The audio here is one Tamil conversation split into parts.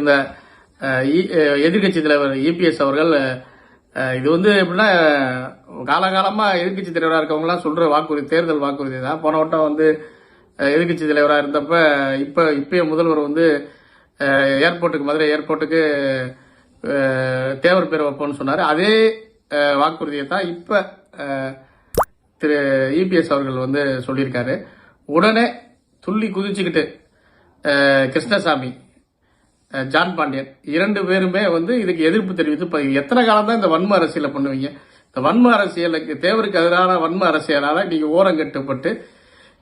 இந்த எதிர்கட்சி தலைவர் இபிஎஸ் அவர்கள் இது வந்து எப்படின்னா காலகாலமாக எதிர்கட்சி தலைவராக இருக்கவங்களாம் சொல்கிற வாக்குறுதி தேர்தல் வாக்குறுதி தான். போன வட்டம் வந்து எதிர்கட்சி தலைவராக இருந்தப்ப இப்போ இப்பய முதல்வர் வந்து ஏர்போர்ட்டுக்கு மதுரை ஏர்போர்ட்டுக்கு தேவர் பேர் வைப்போம்னு சொன்னார். அதே வாக்குறுதியை தான் இப்போ திரு இபிஎஸ் அவர்கள் வந்து சொல்லியிருக்காரு. உடனே துள்ளி குதிச்சுக்கிட்டு கிருஷ்ணசாமி ஜான் பாண்டியன். இரண்டு பேருமே வந்து இதுக்கு எதிர்ப்பு தெரிவித்து எத்தனை காலம் தான் இந்த வன்ம அரசியலை பண்ணுவீங்க? இந்த வன்ம அரசியலுக்கு தேவருக்கு எதிரான வன்ம அரசியலால் நீங்கள் ஓரங்கட்டுப்பட்டு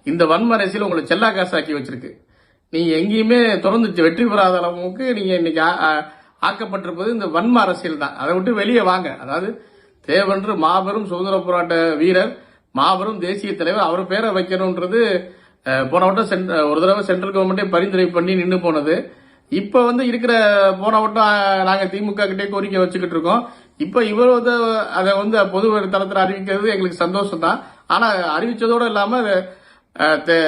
இந்த வன்ம அரசியல் உங்களை செல்லா காசாக்கி வச்சிருக்கு. நீங்கள் எங்கேயுமே தொடர்ந்து வெற்றி பெறாத அளவுக்கு நீங்கள் இன்னைக்கு ஆக்கப்பட்டிருப்பது இந்த வன்ம அரசியல் தான். அதை விட்டு வெளியே வாங்க. அதாவது தேவன்று மாபெரும் சுதந்திர போராட்ட வீரர் மாபெரும் தேசிய தலைவர் அவர் பேரை வைக்கணுன்றது போன வட்டம் சென்ட்- ஒரு தடவை சென்ட்ரல் கவர்மெண்டே பரிந்துரை பண்ணி நின்று போனது. இப்ப வந்து இருக்கிற போன வட்டம் நாங்கள் நாங்க திமுக கிட்டே கோரிக்கை வச்சுக்கிட்டு இருக்கோம். இப்ப இவர் வந்து அதை வந்து பொது தளத்தில் அறிவிக்கிறது எங்களுக்கு சந்தோஷம் தான் ஆனா அறிவித்ததோடு இல்லாம தே-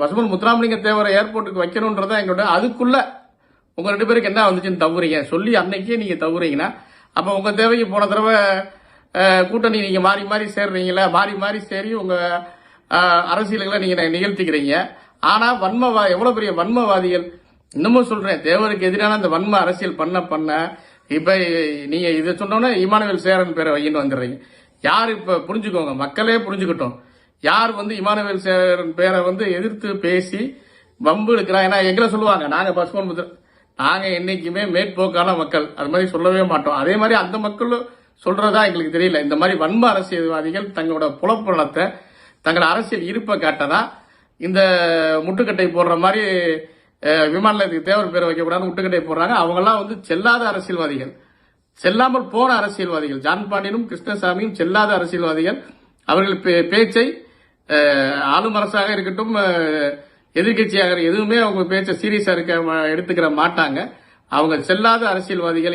பசுமன் முத்துராமலிங்க தேவரை ஏர்போர்ட்டுக்கு வைக்கணும்ன்றத எங்களோட அதுக்குள்ள உங்க ரெண்டு பேருக்கு என்ன வந்துச்சுன்னு தவறீங்க? சொல்லி அன்னைக்கே நீங்க தவறீங்கன்னா அப்ப உங்க தேவைக்கு போன தடவை கூட்டணி நீங்க மாறி மாறி சேர்றீங்களா மாறி மாறி சேரி உங்க அரசியல்களை நீங்க நிகழ்த்திக்கிறீங்க. ஆனா வன்மவா எவ்வளவு பெரிய வன்மவாதிகள் இன்னமும் சொல்றேன் தேவருக்கு எதிரான அந்த வன்ம அரசியல் பண்ண பண்ண இப்ப நீங்க இதை சொன்னோன்னே இமானுவேல் சேரன் பேரை வையின்னு வந்துடுறீங்க. யார் இப்ப புரிஞ்சுக்கோங்க மக்களே புரிஞ்சுக்கிட்டோம். யார் வந்து இமானுவேல் சேரன் பேரை வந்து எதிர்த்து பேசி வம்பு எடுக்கிறா ஏன்னா எங்களை சொல்லுவாங்க நாங்க பசுமன் முதல் நாங்க என்னைக்குமே மேற்போக்கான மக்கள். அது மாதிரி சொல்லவே மாட்டோம். அதே மாதிரி அந்த மக்களும் சொல்றதா எங்களுக்கு தெரியல. இந்த மாதிரி வன்ம அரசியல்வாதிகள் தங்களோட புலப்பணத்தை தங்களோட அரசியல் இருப்பை காட்டதான் இந்த முட்டுக்கட்டை போடுற மாதிரி விமான நிலையத்துக்கு தேவர் பேர் வைக்கக்கூடாதுன்னு முட்டுக்கட்டை போடுறாங்க அவங்கெல்லாம் வந்து செல்லாத அரசியல்வாதிகள். செல்லாமல் போன அரசியல்வாதிகள். ஜான் பாண்டியனும் கிருஷ்ணசாமியும் செல்லாத அரசியல்வாதிகள். அவர்கள் பே- பேச்சை ஆளும் அரசாக இருக்கட்டும் எதிர்கட்சியாக எதிர்க்கட்சியாக எதுவுமே அவங்க பேச்சை சீரியஸா இருக்க எடுத்துக்கிற மாட்டாங்க. அவங்க செல்லாத அரசியல்வாதிகள்